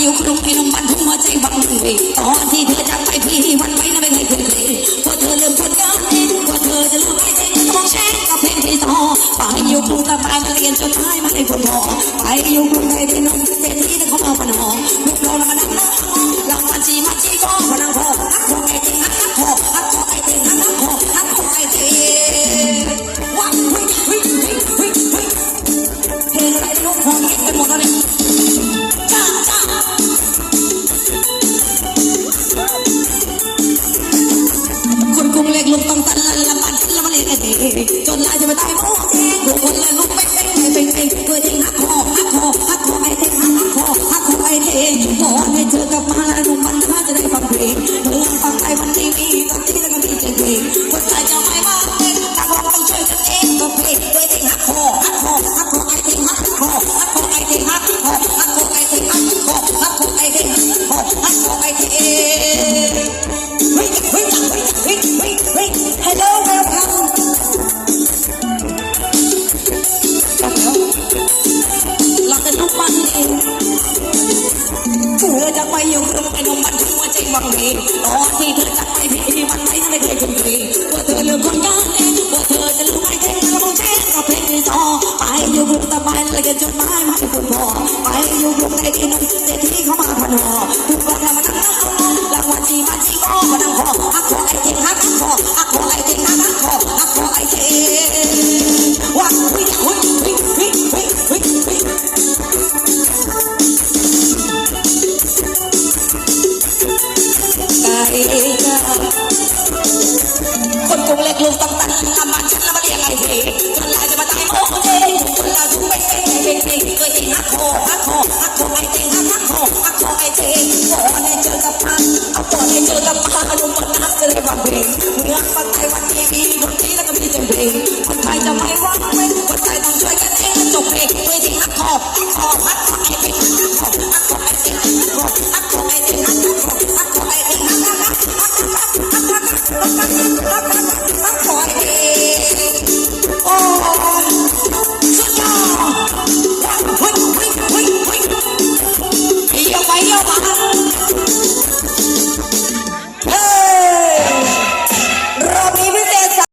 อยู่กรุงไอ้นมบันทุ่งหัวใจบังเวตอนที่เธอจากไปพี่วันไว้นะไม่เคยคืนเลยพอเธอลืมคนงานเองพอเธอจะลืมไอ้เจ๊ก็มองแช่งกับเพลงที่สองไปอยู่กรุงตะปายมาเรียนจนท้ายมาได้ผลพอไปอยู่กรุงไทยเป็นน้องเศรษฐีแต่เขาเอาปนหอลูกเราละมาดังน้องรางวันจีมันจีก็พนังพอ นเล็กไอ้เด็กจนลายจะมาตายโม่ดูคนลยลุกไม่เป็นไม่เป็นไอ้เพื่อที่หักคอหักคอหักคอไอ้เด็กหักคอหักคอไอ้เด็กขอให้เจอกับมาแล้วลุงมันถ้าจะได้ฟังเพลงเธอฟังไอ้มันดีมีตอนที่แล้วก็มีเสียงเพลง อจะไปอยู่กับไอ้นมมันทั่วใจวังเวงตอนที่เธอจะไปพี่มันไม่ได้เคยคุ้นเคยว่าเธอเลือกคนงานเองว่าเธอจะรู้ไม่เท่แล้วต้องแช่กับเพลงที่อไปอยู่กรุงตะไบแล้วก็จนไมายมาให้คุณพ่อไปอยู่กรุงไอ้ที่นุ่มเศรษฐีเขามาพันหอทุกวันทำมาตั้งนารางวัลที่มาที่ก็มานั่งขอ ว่างเว้นคนไทยต้องช่วยกันเองจบเพลงเคยติฮัก